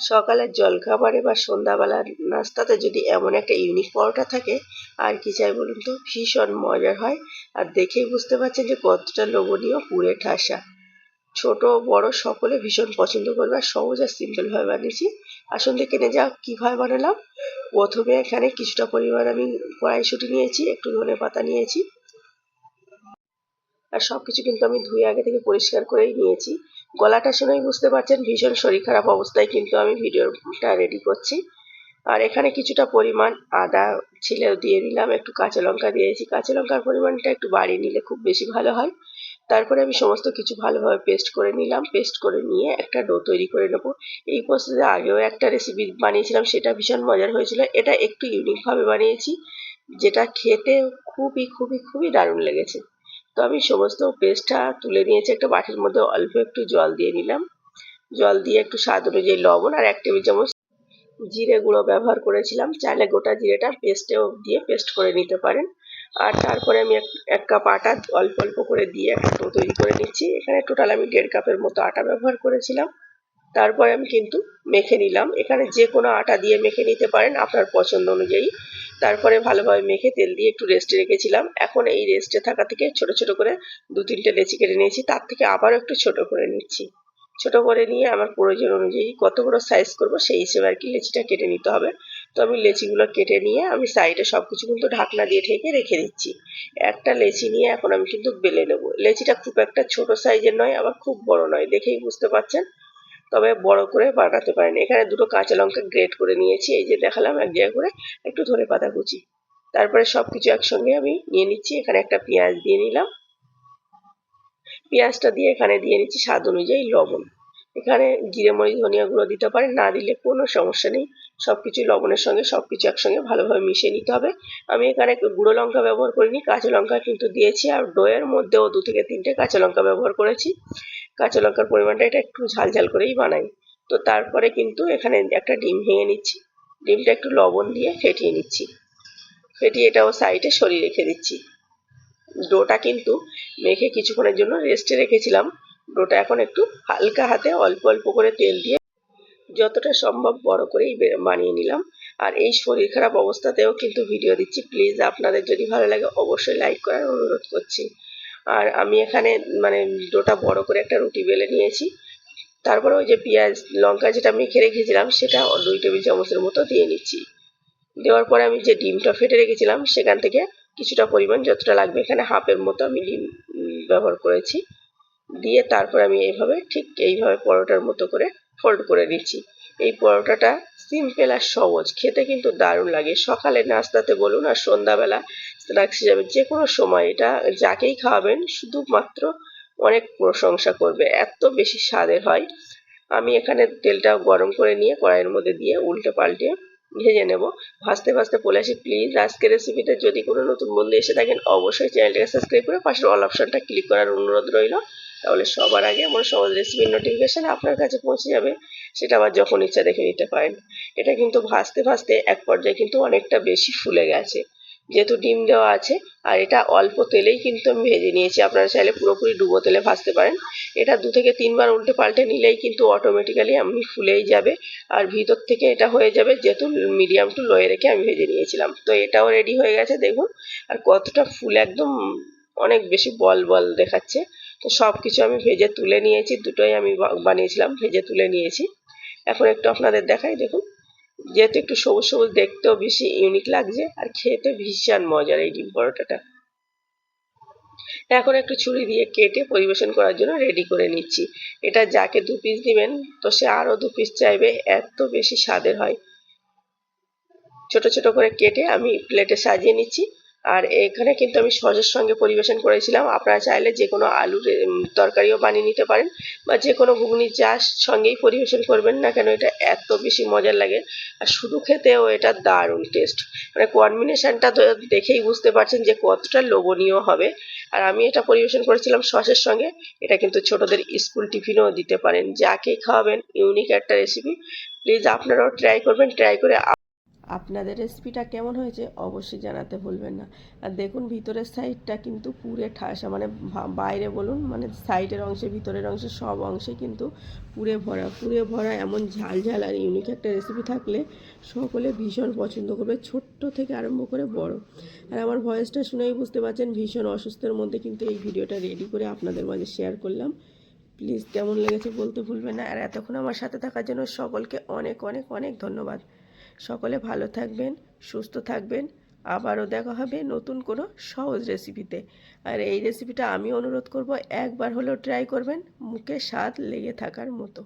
সকালের জলখাবারে বা সন্ধ্যাবেলার নাস্তাতে যদি এমন একটা ইউনিক পরোটা থাকে, আর কি চাই বলুন তো? ভীষণ মজার হয়। আর দেখেই বুঝতে পারছেন যে কতটা লোভনীয় পুরে ঠাসা। ছোট বড় সকলে ভীষণ পছন্দ করবে আর সহজ আর সিম্পল ভাবে বানিয়েছি। আসুন দেখে যা কীভাবে বানালাম। প্রথমে এখানে কিছুটা পরিমাণ আমি কড়াইশুঁটি নিয়েছি, একটু ধনে পাতা নিয়েছি। আর সবকিছু কিন্তু আমি ধুয়ে আগে থেকে পরিষ্কার করেই নিয়েছি। গলাটা শুনেই বুঝতে পারছেন, ভীষণ শরীর খারাপ অবস্থায় কিন্তু আমি ভিডিওটা রেডি করছি। আর এখানে কিছুটা পরিমাণ আদা ছিলে দিয়ে দিলাম একটু কাঁচা লঙ্কা দিয়েছি। কাঁচা লঙ্কার পরিমাণটা একটু বাড়িয়ে নিলে খুব বেশি ভালো হয়। তারপরে আমি সমস্ত কিছু ভালোভাবে পেস্ট করে নিলাম। পেস্ট করে নিয়ে একটা ডো তৈরি করে নেব। এই প্রসেসে আগেও একটা রেসিপি বানিয়েছিলাম, সেটা ভীষণ মজার হয়েছিল। এটা একটু ইউনিকভাবে বানিয়েছি, যেটা খেতে খুবই খুবই খুবই দারুণ লেগেছে। তো আমি সমস্ত পেস্টটা তুলে নিয়েছি, একটা বাটির মধ্যে অল্প একটু জল দিয়ে নিলাম। জল দিয়ে একটু স্বাদ অনুযায়ী লবণ আর এক টেবিল চামচ জিরে গুঁড়ো ব্যবহার করেছিলাম। চাইলে গোটা জিরেটা পেস্টেও দিয়ে পেস্ট করে নিতে পারেন। আর তারপরে আমি এক কাপ আটা অল্প অল্প করে দিয়ে একটা তৈরি করে নিচ্ছি। এখানে টোটাল আমি দেড় কাপের মতো আটা ব্যবহার করেছিলাম। তারপরে আমি কিন্তু মেখে নিলাম। এখানে যে কোনো আটা দিয়ে মেখে নিতে পারেন আপনার পছন্দ অনুযায়ী। তারপরে ভালোভাবে মেখে তেল দিয়ে একটু রেস্টে রেখেছিলাম। এখন এই রেস্টে থাকা থেকে ছোট ছোট করে দু তিনটে লেচি কেটে নিয়েছি, তার থেকে আবার একটু ছোট করে নিচ্ছি। ছোট করে নিয়ে আমার প্রয়োজন অনুযায়ী কত বড় সাইজ করব সেই হিসেবে আর কি লেচিটা কেটে নিতে হবে। তো আমি লেচিগুলো কেটে নিয়ে আমি সাইডে সব কিছু কিন্তু ঢাকনা দিয়ে ঢেকে রেখে দিচ্ছি। একটা লেচি নিয়ে এখন আমি কিন্তু বেলে নেব। লেচিটা খুব একটা ছোট সাইজের নয়, আবার খুব বড় নয়, দেখেই বুঝতে পারছেন। তবে বড় করে বানাতে পারেন। এখানে দুটো কাঁচা লঙ্কা গ্রেট করে নিয়েছি, এই যে দেখালাম এক জায়গায় করে একটু ধরে পাতা কুচি। তারপরে সবকিছু একসঙ্গে আমি নিয়ে নিচ্ছি, এখানে একটা পেঁয়াজ দিয়ে নিলাম। পেঁয়াজটা দিয়ে এখানে দিয়ে নিচ্ছি স্বাদ অনুযায়ী লবণ। এখানে জিরে মরিচ, ধনিয়া গুঁড়ো দিতে পারেন। না দিলে কোনো সমস্যা নেই। সবকিছু লবণের সঙ্গে সব কিছু একসঙ্গে ভালোভাবে মিশিয়ে নিতে হবে। আমি এখানে গুঁড়ো লঙ্কা ব্যবহার করিনি, কাঁচা লঙ্কা কিন্তু দিয়েছি। আর ডোয়ের মধ্যেও দু থেকে তিনটে কাঁচা লঙ্কা ব্যবহার করেছি। কাঁচা লঙ্কার পরিমাণটা এটা একটু ঝাল ঝাল করেই বানাই। তো তারপরে কিন্তু এখানে একটা ডিম ভেঙে নিচ্ছি। ডিমটা একটু লবণ দিয়ে ফেটিয়ে নিচ্ছি। ফেটিয়ে এটাও সাইডে সরিয়ে রেখে দিচ্ছি। ডোটা কিন্তু মেখে কিছুক্ষণের জন্য রেস্টে রেখেছিলাম। ডোটা এখন একটু হালকা হাতে অল্প অল্প করে তেল দিয়ে যতটা সম্ভব বড় করেই বানিয়ে নিলাম। আর এই শরীর খারাপ অবস্থাতেও কিন্তু ভিডিও দিচ্ছি। প্লিজ আপনাদের যদি ভালো লাগে অবশ্যই লাইক করার অনুরোধ করছি। আর আমি এখানে মানে ডোটা বড় করে একটা রুটি বেলে নিয়েছি। তারপরে ওই যে পেঁয়াজ, লঙ্কা যেটা মেখে রেখেছিলাম, সেটা দুই টেবিল চামচের মতো দিয়ে নিচ্ছি। দেওয়ার পরে আমি যে ডিমটা ফেটে রেখেছিলাম, সেখান থেকে কিছুটা পরিমাণ, যতটা লাগবে এখানে হাফের মতো আমি ডিম ব্যবহার করেছি। দিয়ে তারপর আমি এইভাবে ঠিক এইভাবে পরোটার মতো করে ফোল্ড করে নিচ্ছি এই পরোটাটা সিম্পল আর সহজ, খেতে কিন্তু দারুণ লাগে। সকালে নাস্তাতে বলুন আর সন্ধ্যাবেলা স্ন্যাক্স হিসাবে যে কোনো সময় এটা যাকেই খাওয়াবেন শুধুমাত্র অনেক প্রশংসা করবে, এত বেশি স্বাদের হয়। আমি এখানে তেলটা গরম করে নিয়ে কড়াইয়ের মধ্যে দিয়ে উল্টে পাল্টে ভেজে নেব। ভাজতে ভাজতে বলে আসি প্লিজ আজকের রেসিপিতে যদি কোনো নতুন বন্ধু এসে থাকেন, অবশ্যই চ্যানেলটাকে সাবস্ক্রাইব করে পাশের অল অপশনটা ক্লিক করার অনুরোধ রইল। তাহলে সবার আগে আমার সহজ রেসিপির নোটিফিকেশান আপনার কাছে পৌঁছে যাবে। সেটা আবার যখন ইচ্ছা দেখে নিতে পারেন। এটা কিন্তু ভাজতে ভাজতে এক পর্যায়ে কিন্তু অনেকটা বেশি ফুলে গেছে। যেহেতু ডিম দেওয়া আছে, আর এটা অল্প তেলেই কিন্তু আমি ভেজে নিয়েছি। আপনারা চাইলে পুরোপুরি ডুবো তেলে ভাজতে পারেন। এটা দু থেকে তিনবার উল্টে পাল্টে নিলেই কিন্তু অটোমেটিক্যালি আমি ফুলেই যাবে। আর ভিতর থেকে এটা হয়ে যাবে যেহেতু মিডিয়াম টু লোয়ে রেখে আমি ভেজে নিয়েছিলাম। তো এটাও রেডি হয়ে গেছে, দেখুন। আর কতটা ফুল একদম অনেক বেশি বল বল দেখাচ্ছে। তো সব কিছু আমি ভেজে তুলে নিয়েছি, দুটোই আমি বানিয়েছিলাম, ভেজে তুলে নিয়েছি। এখন একটু আপনাদের দেখাই, দেখুন। যেহেতু একটু সবুজ সবুজ দেখতেও বেশি ইউনিক লাগছে, আর খেতে ভীষণ মজার এই ডিম পরোটাটা। এখন একটু ছুরি দিয়ে কেটে পরিবেশন করার জন্য রেডি করে নিচ্ছি। এটা যাকে দু পিস দিবেন, তো সে আরও দু পিস চাইবে, এত বেশি স্বাদের হয়। ছোট ছোট করে কেটে আমি প্লেটে সাজিয়ে নিচ্ছি। আর এখানে কিন্তু আমি সসের সঙ্গে পরিবেশন করেছিলাম। আপনারা চাইলে যে কোনো আলুর তরকারিও বানিয়ে নিতে পারেন বা যে কোনো ঘুগনি চাষ সঙ্গেই পরিবেশন করবেন না কেন, এটা এত বেশি মজার লাগে। আর শুধু খেতেও এটা দারুণ টেস্ট মানে কম্বিনেশানটা দেখেই বুঝতে পারছেন যে কতটা লোভনীয় হবে। আর আমি এটা পরিবেশন করেছিলাম সসের সঙ্গে। এটা কিন্তু ছোটদের স্কুল টিফিনও দিতে পারেন। যাকেই খাওয়াবেন ইউনিক একটা রেসিপি প্লিজ আপনারাও ট্রাই করবেন। ট্রাই করে আপনাদের রেসিপিটা কেমন হয়েছে অবশ্যই জানাতে ভুলবেন না। আর দেখুন, ভিতরের সাইডটা কিন্তু পুরে ঠাসা মানে বাইরে বলুন মানে সাইডের অংশে, ভিতরের অংশে, সব অংশে কিন্তু পুরে ভরা। পুরে ভরা এমন ঝাল ঝাল আর ইউনিক একটা রেসিপি থাকলে সকলে ভীষণ পছন্দ করবে, ছোট্ট থেকে আরম্ভ করে বড়। আর আমার ভয়েসটা শুনেই বুঝতে পারছেন, ভীষণ অসুস্থের মধ্যে কিন্তু এই ভিডিওটা রেডি করে আপনাদের মাঝে শেয়ার করলাম। প্লিজ কেমন লেগেছে বলতে ভুলবেন না। আর এতক্ষণ আমার সাথে থাকার জন্য সকলকে অনেক অনেক অনেক ধন্যবাদ। সকলে ভালো থাকবেন, সুস্থ থাকবেন। আবারও দেখা হবে নতুন কোনো সহজ রেসিপিতে আর এই রেসিপিটা আমি অনুরোধ করব, একবার হলেও ট্রাই করবেন, মুখে স্বাদ লেগে থাকার মতো।